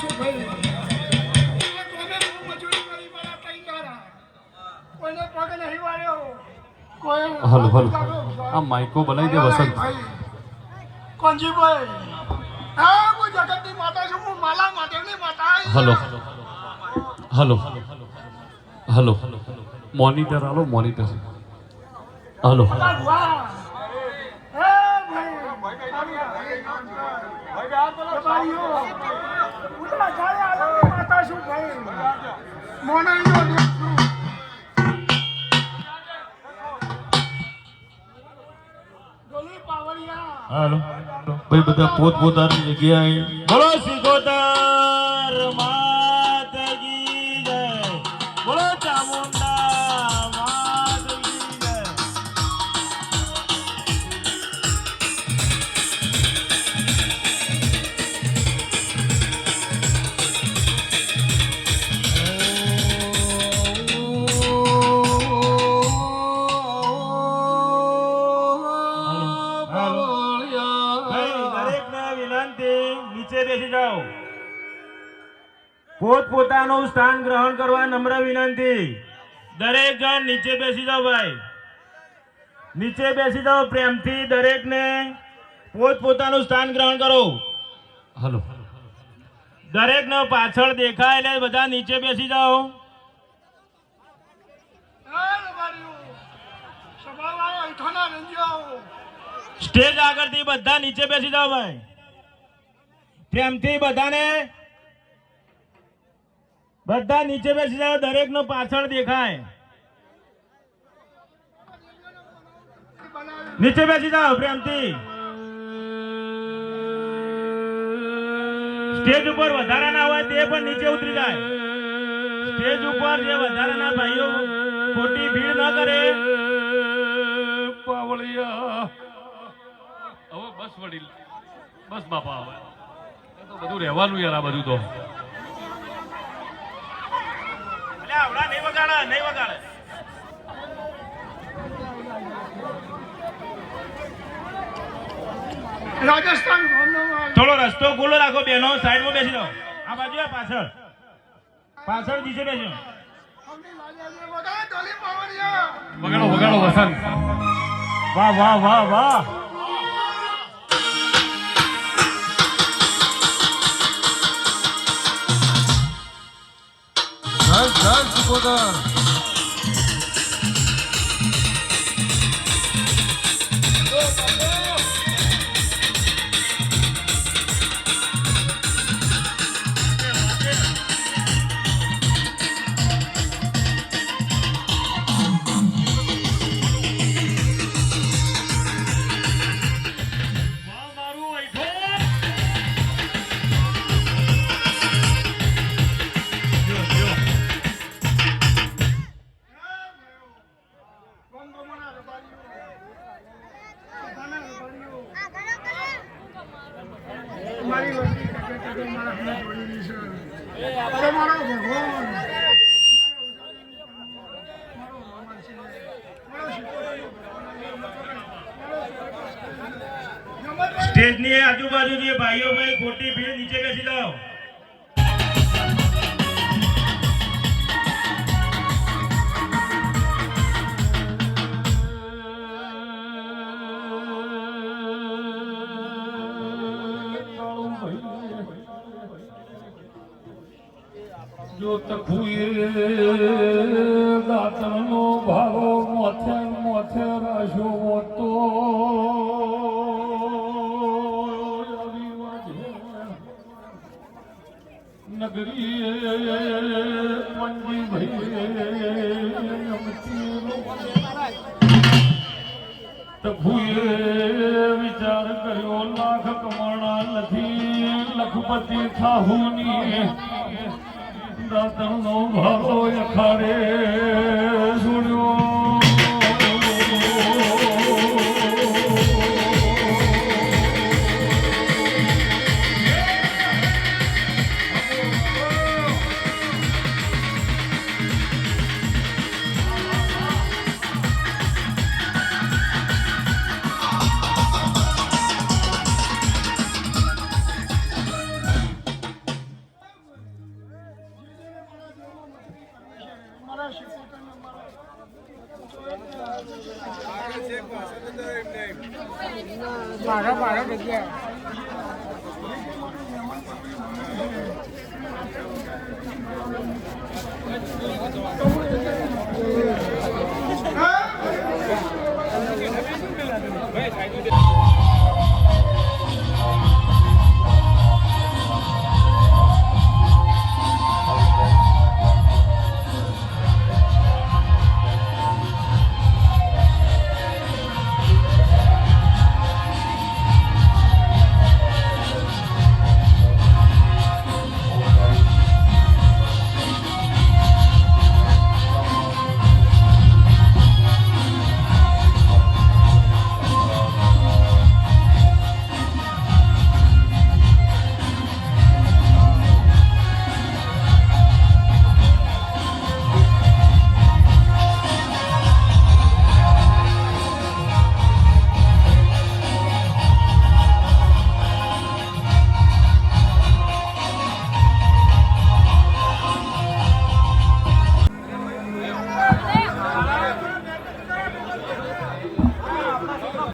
પાછું ભર્યું hello hello આ માઈકો બનાવી દે વસંત કોંજીભાઈ હા હું જગતની માતા છું હું માલા મહાદેવની માતા hello hello hello monitor hello monitor hello ભાઈ બધા પોત પોતાની જગ્યાએ. બોલો પોત પોતાનું સ્થાન ગ્રહણ કરવા નમ્ર વિનંતી. દરેક જણ નીચે બેસી જાઓ ભાઈ. નીચે બેસી જાઓ પ્રેમથી દરેકને પોત પોતાનું સ્થાન ગ્રહણ કરો. હલો. દરેકને પાછળ દેખાય એટલે બધા નીચે બેસી જાઓ. સ્ટેજ આગળથી બધા નીચે બેસી જાઓ ભાઈ. પ્રેમથી બધાને બધા નીચે બેસી જાય દરેક નો પાછળ દેખાય. નીચે બેસી જાઓ પ્રેમથી. સ્ટેજ ઉપર વધારાના હોય તે પણ નીચે ઉતરી જાય. સ્ટેજ ઉપર જે વધારાના ભાઈઓ ખોટી ભીડ ન કરે. પાવળિયા. બસ વડીલ, બસ બાપા હવે. તો બધું રહેવાનું યાર આ બધું તો. વગાડે નહીં વગાડે. રાજસ્થાન થોડો રસ્તો ખુલ્લો રાખો બેનો સાઈડમાં બેસી જાઓ. આ બાજુ પાછળ. પાછળ વગાડો વગાડો વસંત. વાહ વાહ વાહ વાહ. જય સ્ટેજની આજુબાજુ જે ભાઈઓ ભાઈ ખોટી ભીડ નીચે બેસી જાઓ. જો તખુએ દાતરનો ભાવો મોથે મોથે રાશો મોતો. નગરી મંજી ભાઈ તખુએ વિચાર કર્યો લાખ કમાણા નથી લખપતિ થાહુની દાતણનો ભાવો અખાડે મારા મારા જગ્યા ભાઈ